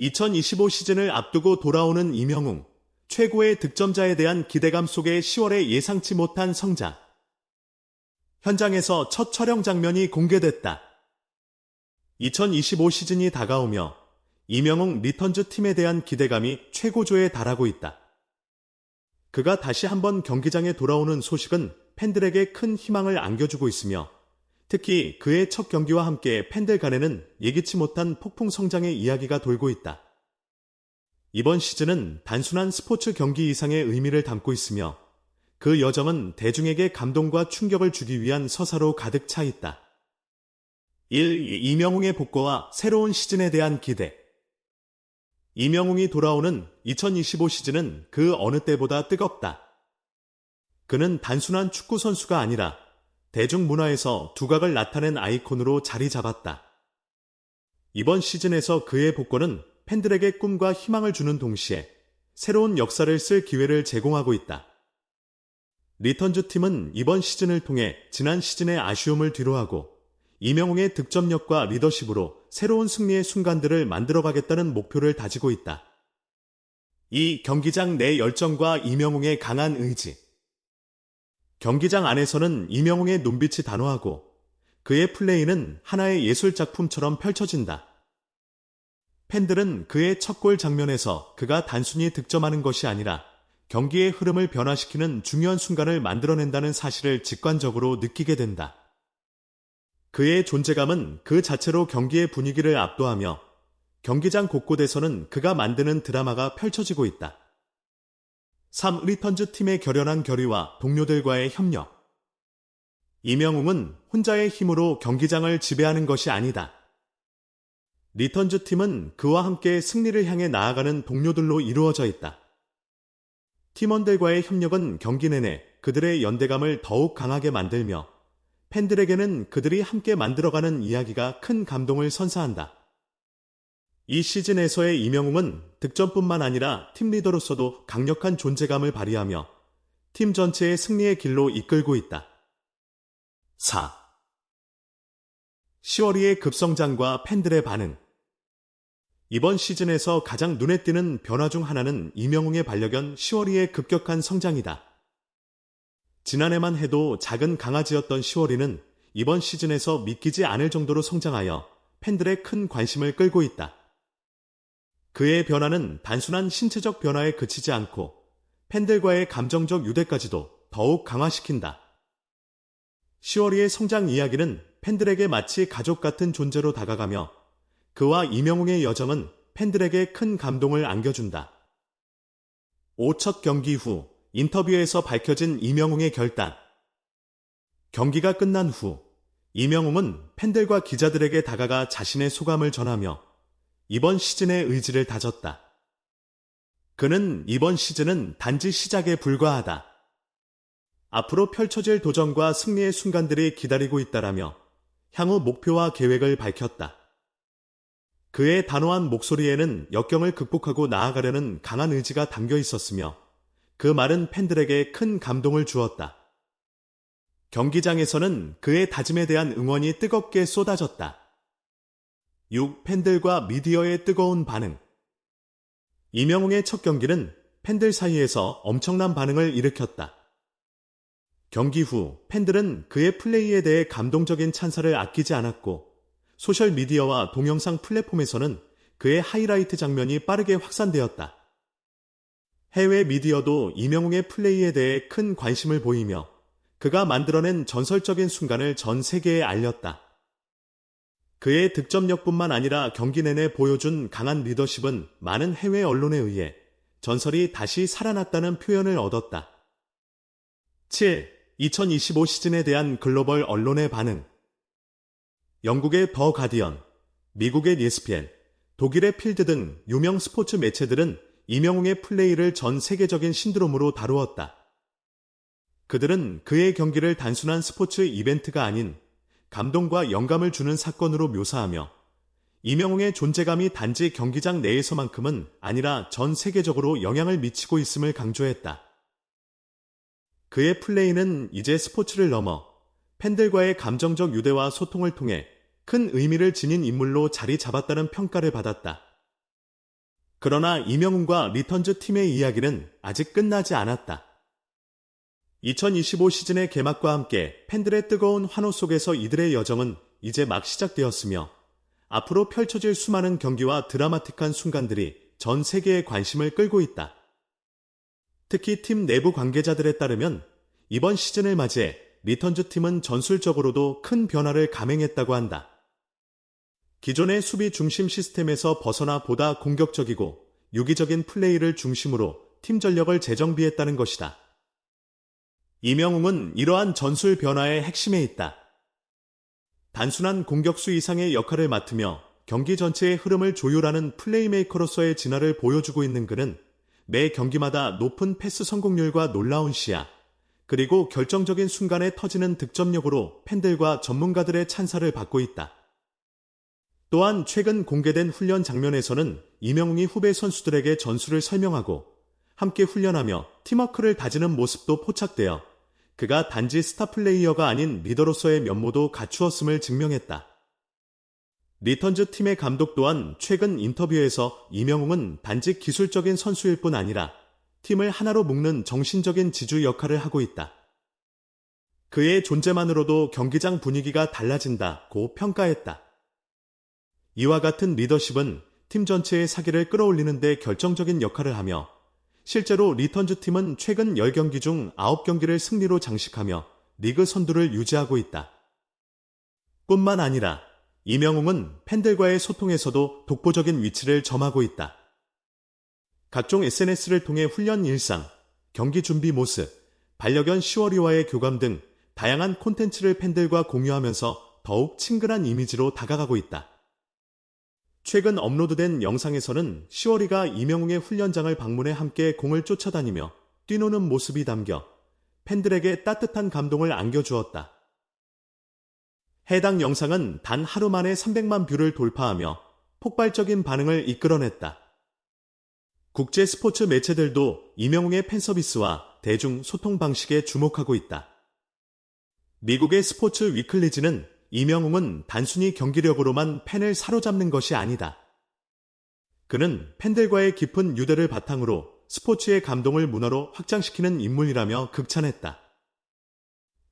2025 시즌을 앞두고 돌아오는 이명웅, 최고의 득점자에 대한 기대감 속에 10월에 예상치 못한 성장. 현장에서 첫 촬영 장면이 공개됐다. 2025 시즌이 다가오며 이명웅 리턴즈 팀에 대한 기대감이 최고조에 달하고 있다. 그가 다시 한번 경기장에 돌아오는 소식은 팬들에게 큰 희망을 안겨주고 있으며 특히 그의 첫 경기와 함께 팬들 간에는 예기치 못한 폭풍 성장의 이야기가 돌고 있다. 이번 시즌은 단순한 스포츠 경기 이상의 의미를 담고 있으며 그 여정은 대중에게 감동과 충격을 주기 위한 서사로 가득 차 있다. 1. 이명웅의 복고와 새로운 시즌에 대한 기대 이명웅이 돌아오는 2025 시즌은 그 어느 때보다 뜨겁다. 그는 단순한 축구 선수가 아니라 대중문화에서 두각을 나타낸 아이콘으로 자리 잡았다. 이번 시즌에서 그의 복권은 팬들에게 꿈과 희망을 주는 동시에 새로운 역사를 쓸 기회를 제공하고 있다. 리턴즈 팀은 이번 시즌을 통해 지난 시즌의 아쉬움을 뒤로하고 이명웅의 득점력과 리더십으로 새로운 승리의 순간들을 만들어가겠다는 목표를 다지고 있다. 이 경기장 내 열정과 이명웅의 강한 의지. 경기장 안에서는 이명웅의 눈빛이 단호하고 그의 플레이는 하나의 예술 작품처럼 펼쳐진다. 팬들은 그의 첫 골 장면에서 그가 단순히 득점하는 것이 아니라 경기의 흐름을 변화시키는 중요한 순간을 만들어낸다는 사실을 직관적으로 느끼게 된다. 그의 존재감은 그 자체로 경기의 분위기를 압도하며 경기장 곳곳에서는 그가 만드는 드라마가 펼쳐지고 있다. 3. 리턴즈 팀의 결연한 결의와 동료들과의 협력. 이명웅은 혼자의 힘으로 경기장을 지배하는 것이 아니다. 리턴즈 팀은 그와 함께 승리를 향해 나아가는 동료들로 이루어져 있다. 팀원들과의 협력은 경기 내내 그들의 연대감을 더욱 강하게 만들며 팬들에게는 그들이 함께 만들어가는 이야기가 큰 감동을 선사한다. 이 시즌에서의 이명웅은 득점뿐만 아니라 팀 리더로서도 강력한 존재감을 발휘하며 팀 전체의 승리의 길로 이끌고 있다. 4. 10월이의 급성장과 팬들의 반응 이번 시즌에서 가장 눈에 띄는 변화 중 하나는 이명웅의 반려견 10월이의 급격한 성장이다. 지난해만 해도 작은 강아지였던 시월이는 이번 시즌에서 믿기지 않을 정도로 성장하여 팬들의 큰 관심을 끌고 있다. 그의 변화는 단순한 신체적 변화에 그치지 않고 팬들과의 감정적 유대까지도 더욱 강화시킨다. 시월이의 성장 이야기는 팬들에게 마치 가족 같은 존재로 다가가며 그와 이명웅의 여정은 팬들에게 큰 감동을 안겨준다. 5첫 경기 후 인터뷰에서 밝혀진 이명웅의 결단. 경기가 끝난 후 이명웅은 팬들과 기자들에게 다가가 자신의 소감을 전하며 이번 시즌의 의지를 다졌다. 그는 이번 시즌은 단지 시작에 불과하다. 앞으로 펼쳐질 도전과 승리의 순간들이 기다리고 있다라며 향후 목표와 계획을 밝혔다. 그의 단호한 목소리에는 역경을 극복하고 나아가려는 강한 의지가 담겨 있었으며 그 말은 팬들에게 큰 감동을 주었다. 경기장에서는 그의 다짐에 대한 응원이 뜨겁게 쏟아졌다. 6. 팬들과 미디어의 뜨거운 반응. 이명웅의 첫 경기는 팬들 사이에서 엄청난 반응을 일으켰다. 경기 후 팬들은 그의 플레이에 대해 감동적인 찬사를 아끼지 않았고 소셜미디어와 동영상 플랫폼에서는 그의 하이라이트 장면이 빠르게 확산되었다. 해외 미디어도 이명웅의 플레이에 대해 큰 관심을 보이며 그가 만들어낸 전설적인 순간을 전 세계에 알렸다. 그의 득점력뿐만 아니라 경기 내내 보여준 강한 리더십은 많은 해외 언론에 의해 전설이 다시 살아났다는 표현을 얻었다. 7. 2025 시즌에 대한 글로벌 언론의 반응 영국의 더 가디언, 미국의 예스피엔, 독일의 필드 등 유명 스포츠 매체들은 이명웅의 플레이를 전 세계적인 신드롬으로 다루었다. 그들은 그의 경기를 단순한 스포츠 이벤트가 아닌 감동과 영감을 주는 사건으로 묘사하며 이명웅의 존재감이 단지 경기장 내에서만큼은 아니라 전 세계적으로 영향을 미치고 있음을 강조했다. 그의 플레이는 이제 스포츠를 넘어 팬들과의 감정적 유대와 소통을 통해 큰 의미를 지닌 인물로 자리 잡았다는 평가를 받았다. 그러나 이명훈과 리턴즈 팀의 이야기는 아직 끝나지 않았다. 2025 시즌의 개막과 함께 팬들의 뜨거운 환호 속에서 이들의 여정은 이제 막 시작되었으며 앞으로 펼쳐질 수많은 경기와 드라마틱한 순간들이 전 세계의 관심을 끌고 있다. 특히 팀 내부 관계자들에 따르면 이번 시즌을 맞이해 리턴즈 팀은 전술적으로도 큰 변화를 감행했다고 한다. 기존의 수비 중심 시스템에서 벗어나 보다 공격적이고 유기적인 플레이를 중심으로 팀 전력을 재정비했다는 것이다. 이명웅은 이러한 전술 변화의 핵심에 있다. 단순한 공격수 이상의 역할을 맡으며 경기 전체의 흐름을 조율하는 플레이메이커로서의 진화를 보여주고 있는 그는 매 경기마다 높은 패스 성공률과 놀라운 시야, 그리고 결정적인 순간에 터지는 득점력으로 팬들과 전문가들의 찬사를 받고 있다. 또한 최근 공개된 훈련 장면에서는 이명웅이 후배 선수들에게 전술을 설명하고 함께 훈련하며 팀워크를 다지는 모습도 포착되어 그가 단지 스타 플레이어가 아닌 리더로서의 면모도 갖추었음을 증명했다. 리턴즈 팀의 감독 또한 최근 인터뷰에서 이명웅은 단지 기술적인 선수일 뿐 아니라 팀을 하나로 묶는 정신적인 지주 역할을 하고 있다. 그의 존재만으로도 경기장 분위기가 달라진다고 평가했다. 이와 같은 리더십은 팀 전체의 사기를 끌어올리는데 결정적인 역할을 하며 실제로 리턴즈 팀은 최근 10경기 중 9경기를 승리로 장식하며 리그 선두를 유지하고 있다. 뿐만 아니라 이명웅은 팬들과의 소통에서도 독보적인 위치를 점하고 있다. 각종 SNS를 통해 훈련 일상, 경기 준비 모습, 반려견 시월이와의 교감 등 다양한 콘텐츠를 팬들과 공유하면서 더욱 친근한 이미지로 다가가고 있다. 최근 업로드된 영상에서는 시월이가 이명웅의 훈련장을 방문해 함께 공을 쫓아다니며 뛰노는 모습이 담겨 팬들에게 따뜻한 감동을 안겨주었다. 해당 영상은 단 하루 만에 300만 뷰를 돌파하며 폭발적인 반응을 이끌어냈다. 국제 스포츠 매체들도 이명웅의 팬서비스와 대중 소통 방식에 주목하고 있다. 미국의 스포츠 위클리지는 이명웅은 단순히 경기력으로만 팬을 사로잡는 것이 아니다. 그는 팬들과의 깊은 유대를 바탕으로 스포츠의 감동을 문화로 확장시키는 인물이라며 극찬했다.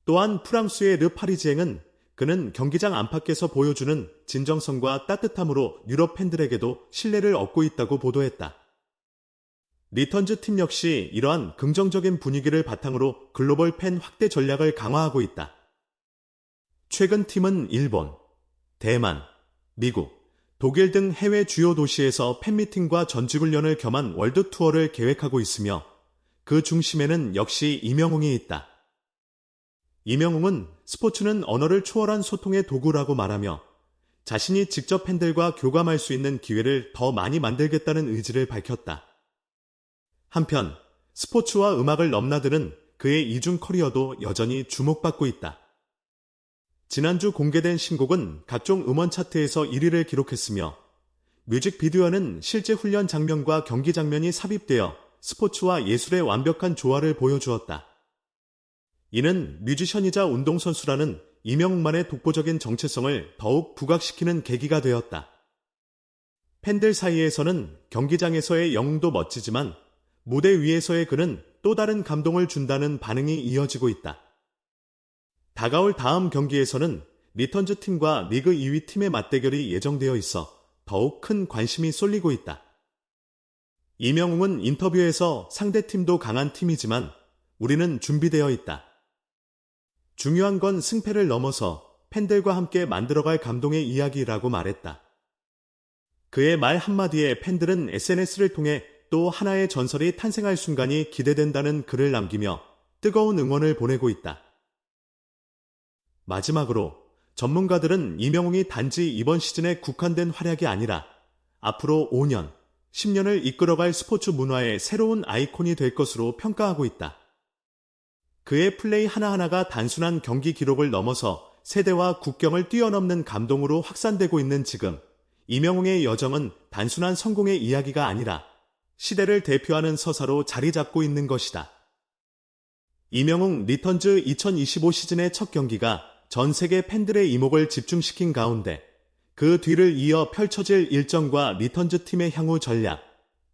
또한 프랑스의 르 파리지앵은 그는 경기장 안팎에서 보여주는 진정성과 따뜻함으로 유럽 팬들에게도 신뢰를 얻고 있다고 보도했다. 리턴즈 팀 역시 이러한 긍정적인 분위기를 바탕으로 글로벌 팬 확대 전략을 강화하고 있다. 최근 팀은 일본, 대만, 미국, 독일 등 해외 주요 도시에서 팬미팅과 전지훈련을 겸한 월드 투어를 계획하고 있으며 그 중심에는 역시 이명웅이 있다. 이명웅은 스포츠는 언어를 초월한 소통의 도구라고 말하며 자신이 직접 팬들과 교감할 수 있는 기회를 더 많이 만들겠다는 의지를 밝혔다. 한편 스포츠와 음악을 넘나드는 그의 이중 커리어도 여전히 주목받고 있다. 지난주 공개된 신곡은 각종 음원 차트에서 1위를 기록했으며 뮤직비디오는 실제 훈련 장면과 경기 장면이 삽입되어 스포츠와 예술의 완벽한 조화를 보여주었다. 이는 뮤지션이자 운동선수라는 이명만의 독보적인 정체성을 더욱 부각시키는 계기가 되었다. 팬들 사이에서는 경기장에서의 영웅도 멋지지만 무대 위에서의 그는 또 다른 감동을 준다는 반응이 이어지고 있다. 다가올 다음 경기에서는 리턴즈 팀과 리그 2위 팀의 맞대결이 예정되어 있어 더욱 큰 관심이 쏠리고 있다. 이명웅은 인터뷰에서 상대 팀도 강한 팀이지만 우리는 준비되어 있다. 중요한 건 승패를 넘어서 팬들과 함께 만들어갈 감동의 이야기라고 말했다. 그의 말 한마디에 팬들은 SNS를 통해 또 하나의 전설이 탄생할 순간이 기대된다는 글을 남기며 뜨거운 응원을 보내고 있다. 마지막으로 전문가들은 이명웅이 단지 이번 시즌에 국한된 활약이 아니라 앞으로 5년, 10년을 이끌어갈 스포츠 문화의 새로운 아이콘이 될 것으로 평가하고 있다. 그의 플레이 하나하나가 단순한 경기 기록을 넘어서 세대와 국경을 뛰어넘는 감동으로 확산되고 있는 지금, 이명웅의 여정은 단순한 성공의 이야기가 아니라 시대를 대표하는 서사로 자리 잡고 있는 것이다. 이명웅 리턴즈 2025 시즌의 첫 경기가 전 세계 팬들의 이목을 집중시킨 가운데 그 뒤를 이어 펼쳐질 일정과 리턴즈 팀의 향후 전략,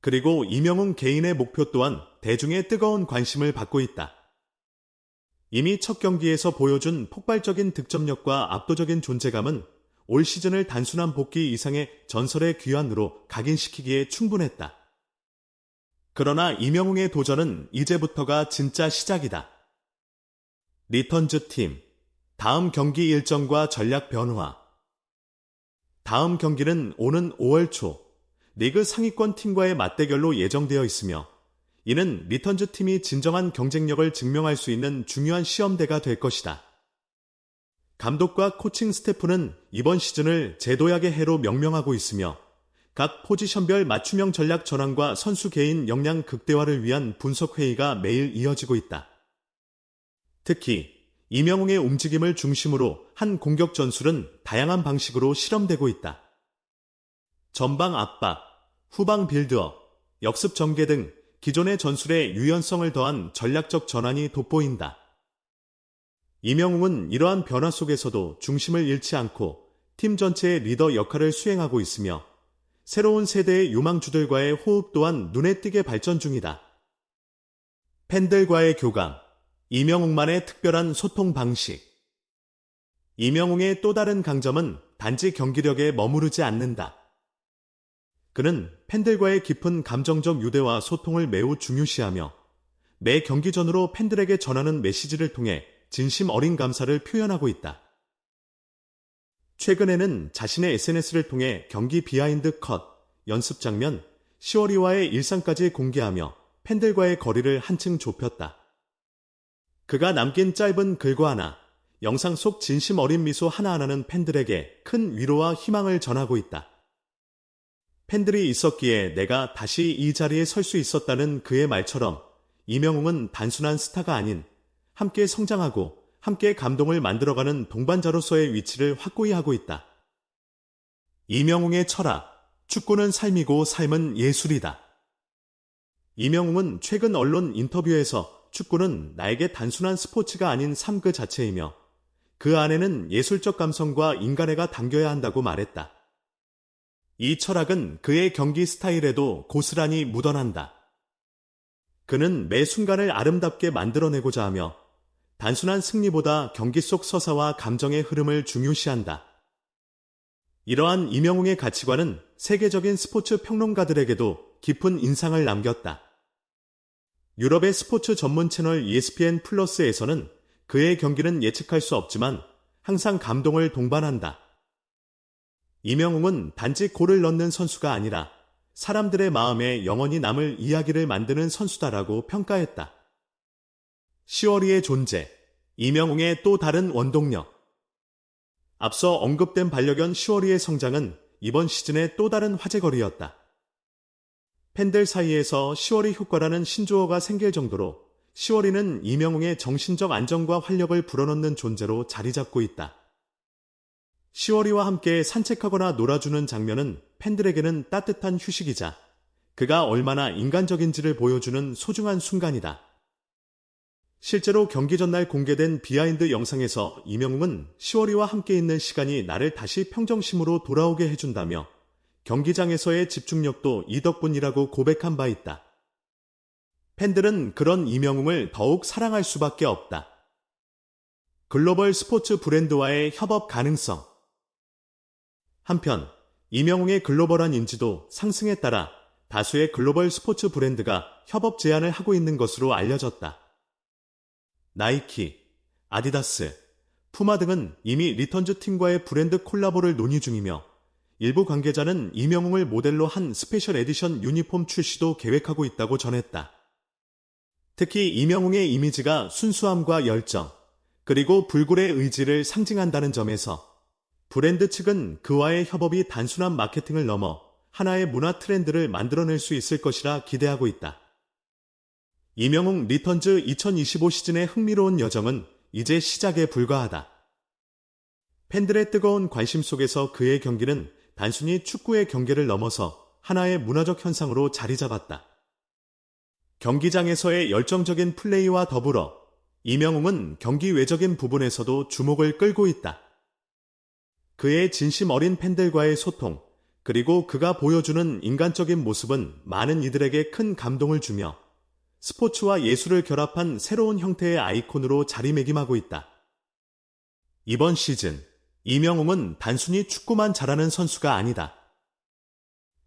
그리고 이명웅 개인의 목표 또한 대중의 뜨거운 관심을 받고 있다. 이미 첫 경기에서 보여준 폭발적인 득점력과 압도적인 존재감은 올 시즌을 단순한 복귀 이상의 전설의 귀환으로 각인시키기에 충분했다. 그러나 이명웅의 도전은 이제부터가 진짜 시작이다. 리턴즈 팀, 다음 경기 일정과 전략 변화. 다음 경기는 오는 5월 초 리그 상위권 팀과의 맞대결로 예정되어 있으며 이는 리턴즈 팀이 진정한 경쟁력을 증명할 수 있는 중요한 시험대가 될 것이다. 감독과 코칭 스태프는 이번 시즌을 제도약의 해로 명명하고 있으며 각 포지션별 맞춤형 전략 전환과 선수 개인 역량 극대화를 위한 분석 회의가 매일 이어지고 있다. 특히 이명웅의 움직임을 중심으로 한 공격 전술은 다양한 방식으로 실험되고 있다. 전방 압박, 후방 빌드업, 역습 전개 등 기존의 전술에 유연성을 더한 전략적 전환이 돋보인다. 이명웅은 이러한 변화 속에서도 중심을 잃지 않고 팀 전체의 리더 역할을 수행하고 있으며 새로운 세대의 유망주들과의 호흡 또한 눈에 띄게 발전 중이다. 팬들과의 교감, 이명웅만의 특별한 소통 방식. 이명웅의 또 다른 강점은 단지 경기력에 머무르지 않는다. 그는 팬들과의 깊은 감정적 유대와 소통을 매우 중요시하며 매 경기 전으로 팬들에게 전하는 메시지를 통해 진심 어린 감사를 표현하고 있다. 최근에는 자신의 SNS를 통해 경기 비하인드 컷, 연습 장면, 시월이와의 일상까지 공개하며 팬들과의 거리를 한층 좁혔다. 그가 남긴 짧은 글과 하나, 영상 속 진심 어린 미소 하나하나는 팬들에게 큰 위로와 희망을 전하고 있다. 팬들이 있었기에 내가 다시 이 자리에 설 수 있었다는 그의 말처럼 이명웅은 단순한 스타가 아닌 함께 성장하고 함께 감동을 만들어가는 동반자로서의 위치를 확고히 하고 있다. 이명웅의 철학, 축구는 삶이고 삶은 예술이다. 이명웅은 최근 언론 인터뷰에서 축구는 나에게 단순한 스포츠가 아닌 삶 그 자체이며 그 안에는 예술적 감성과 인간애가 담겨야 한다고 말했다. 이 철학은 그의 경기 스타일에도 고스란히 묻어난다. 그는 매 순간을 아름답게 만들어내고자 하며 단순한 승리보다 경기 속 서사와 감정의 흐름을 중요시한다. 이러한 이명웅의 가치관은 세계적인 스포츠 평론가들에게도 깊은 인상을 남겼다. 유럽의 스포츠 전문 채널 ESPN 플러스에서는 그의 경기는 예측할 수 없지만 항상 감동을 동반한다. 이명웅은 단지 골을 넣는 선수가 아니라 사람들의 마음에 영원히 남을 이야기를 만드는 선수다라고 평가했다. 10월이의 존재, 이명웅의 또 다른 원동력. 앞서 언급된 반려견 10월이의 성장은 이번 시즌의 또 다른 화제거리였다. 팬들 사이에서 10월이 효과라는 신조어가 생길 정도로 10월이는 이명웅의 정신적 안정과 활력을 불어넣는 존재로 자리 잡고 있다. 시월이와 함께 산책하거나 놀아주는 장면은 팬들에게는 따뜻한 휴식이자 그가 얼마나 인간적인지를 보여주는 소중한 순간이다. 실제로 경기 전날 공개된 비하인드 영상에서 이명웅은 시월이와 함께 있는 시간이 나를 다시 평정심으로 돌아오게 해준다며 경기장에서의 집중력도 이 덕분이라고 고백한 바 있다. 팬들은 그런 이명웅을 더욱 사랑할 수밖에 없다. 글로벌 스포츠 브랜드와의 협업 가능성. 한편 이명웅의 글로벌한 인지도 상승에 따라 다수의 글로벌 스포츠 브랜드가 협업 제안을 하고 있는 것으로 알려졌다. 나이키, 아디다스, 푸마 등은 이미 리턴즈 팀과의 브랜드 콜라보를 논의 중이며 일부 관계자는 이명웅을 모델로 한 스페셜 에디션 유니폼 출시도 계획하고 있다고 전했다. 특히 이명웅의 이미지가 순수함과 열정, 그리고 불굴의 의지를 상징한다는 점에서 브랜드 측은 그와의 협업이 단순한 마케팅을 넘어 하나의 문화 트렌드를 만들어낼 수 있을 것이라 기대하고 있다. 이명웅 리턴즈 2025 시즌의 흥미로운 여정은 이제 시작에 불과하다. 팬들의 뜨거운 관심 속에서 그의 경기는 단순히 축구의 경계를 넘어서 하나의 문화적 현상으로 자리 잡았다. 경기장에서의 열정적인 플레이와 더불어 이명웅은 경기 외적인 부분에서도 주목을 끌고 있다. 그의 진심 어린 팬들과의 소통, 그리고 그가 보여주는 인간적인 모습은 많은 이들에게 큰 감동을 주며 스포츠와 예술을 결합한 새로운 형태의 아이콘으로 자리매김하고 있다. 이번 시즌, 이명웅은 단순히 축구만 잘하는 선수가 아니다.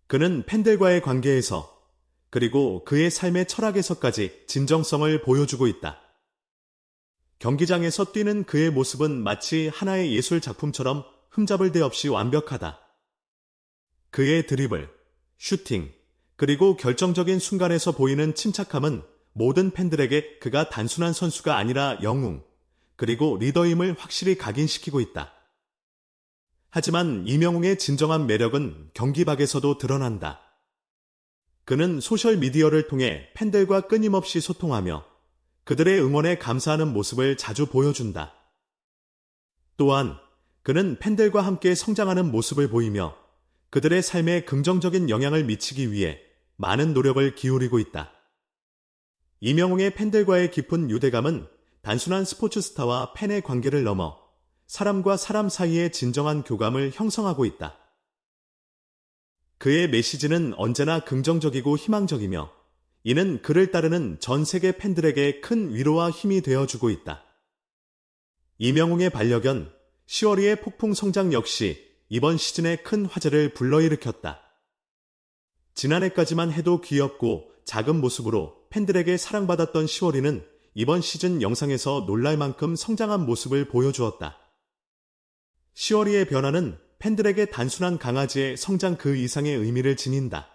그는 팬들과의 관계에서 그리고 그의 삶의 철학에서까지 진정성을 보여주고 있다. 경기장에서 뛰는 그의 모습은 마치 하나의 예술 작품처럼 흠잡을 데 없이 완벽하다. 그의 드리블, 슈팅, 그리고 결정적인 순간에서 보이는 침착함은 모든 팬들에게 그가 단순한 선수가 아니라 영웅, 그리고 리더임을 확실히 각인시키고 있다. 하지만 이명웅의 진정한 매력은 경기박에서도 드러난다. 그는 소셜미디어를 통해 팬들과 끊임없이 소통하며 그들의 응원에 감사하는 모습을 자주 보여준다. 또한 그는 팬들과 함께 성장하는 모습을 보이며 그들의 삶에 긍정적인 영향을 미치기 위해 많은 노력을 기울이고 있다. 이명웅의 팬들과의 깊은 유대감은 단순한 스포츠 스타와 팬의 관계를 넘어 사람과 사람 사이의 진정한 교감을 형성하고 있다. 그의 메시지는 언제나 긍정적이고 희망적이며 이는 그를 따르는 전 세계 팬들에게 큰 위로와 힘이 되어주고 있다. 이명웅의 반려견 시월이의 폭풍 성장 역시 이번 시즌에 큰 화제를 불러일으켰다. 지난해까지만 해도 귀엽고 작은 모습으로 팬들에게 사랑받았던 시월이는 이번 시즌 영상에서 놀랄 만큼 성장한 모습을 보여주었다. 시월이의 변화는 팬들에게 단순한 강아지의 성장 그 이상의 의미를 지닌다.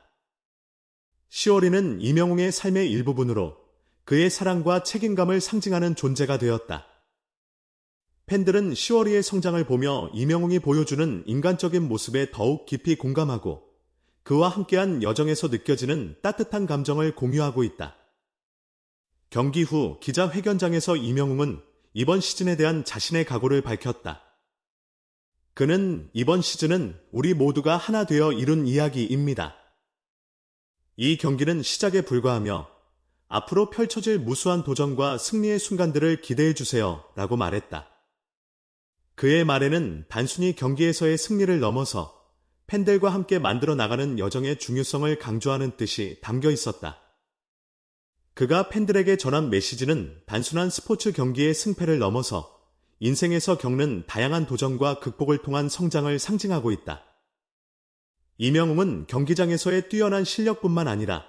시월이는 이명웅의 삶의 일부분으로 그의 사랑과 책임감을 상징하는 존재가 되었다. 팬들은 시월이의 성장을 보며 이명웅이 보여주는 인간적인 모습에 더욱 깊이 공감하고 그와 함께한 여정에서 느껴지는 따뜻한 감정을 공유하고 있다. 경기 후 기자회견장에서 이명웅은 이번 시즌에 대한 자신의 각오를 밝혔다. 그는 이번 시즌은 우리 모두가 하나 되어 이룬 이야기입니다. 이 경기는 시작에 불과하며 앞으로 펼쳐질 무수한 도전과 승리의 순간들을 기대해 주세요 라고 말했다. 그의 말에는 단순히 경기에서의 승리를 넘어서 팬들과 함께 만들어 나가는 여정의 중요성을 강조하는 뜻이 담겨 있었다. 그가 팬들에게 전한 메시지는 단순한 스포츠 경기의 승패를 넘어서 인생에서 겪는 다양한 도전과 극복을 통한 성장을 상징하고 있다. 이명웅은 경기장에서의 뛰어난 실력뿐만 아니라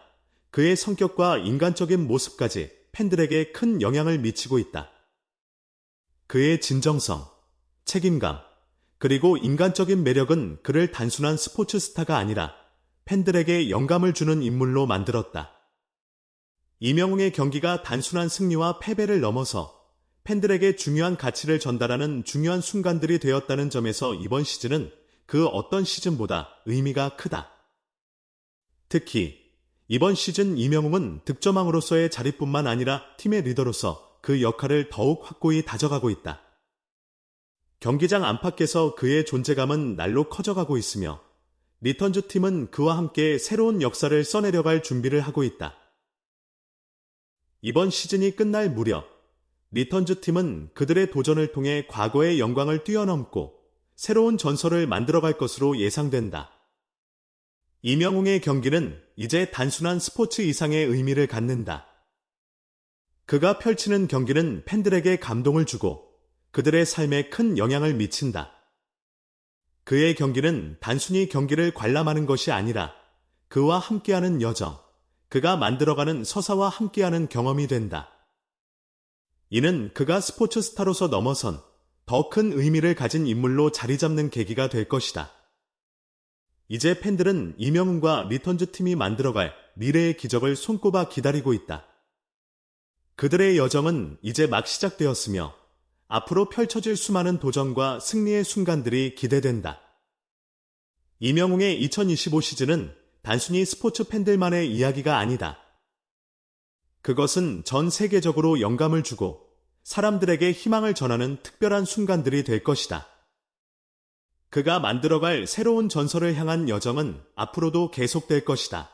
그의 성격과 인간적인 모습까지 팬들에게 큰 영향을 미치고 있다. 그의 진정성, 책임감, 그리고 인간적인 매력은 그를 단순한 스포츠 스타가 아니라 팬들에게 영감을 주는 인물로 만들었다. 이명웅의 경기가 단순한 승리와 패배를 넘어서 팬들에게 중요한 가치를 전달하는 중요한 순간들이 되었다는 점에서 이번 시즌은 그 어떤 시즌보다 의미가 크다. 특히 이번 시즌 이명웅은 득점왕으로서의 자리뿐만 아니라 팀의 리더로서 그 역할을 더욱 확고히 다져가고 있다. 경기장 안팎에서 그의 존재감은 날로 커져가고 있으며 리턴즈 팀은 그와 함께 새로운 역사를 써내려갈 준비를 하고 있다. 이번 시즌이 끝날 무렵 리턴즈 팀은 그들의 도전을 통해 과거의 영광을 뛰어넘고 새로운 전설을 만들어갈 것으로 예상된다. 이명웅의 경기는 이제 단순한 스포츠 이상의 의미를 갖는다. 그가 펼치는 경기는 팬들에게 감동을 주고 그들의 삶에 큰 영향을 미친다. 그의 경기는 단순히 경기를 관람하는 것이 아니라 그와 함께하는 여정, 그가 만들어가는 서사와 함께하는 경험이 된다. 이는 그가 스포츠 스타로서 넘어선 더 큰 의미를 가진 인물로 자리 잡는 계기가 될 것이다. 이제 팬들은 이명훈과 리턴즈 팀이 만들어갈 미래의 기적을 손꼽아 기다리고 있다. 그들의 여정은 이제 막 시작되었으며 앞으로 펼쳐질 수많은 도전과 승리의 순간들이 기대된다. 이명웅의 2025 시즌은 단순히 스포츠 팬들만의 이야기가 아니다. 그것은 전 세계적으로 영감을 주고 사람들에게 희망을 전하는 특별한 순간들이 될 것이다. 그가 만들어갈 새로운 전설을 향한 여정은 앞으로도 계속될 것이다.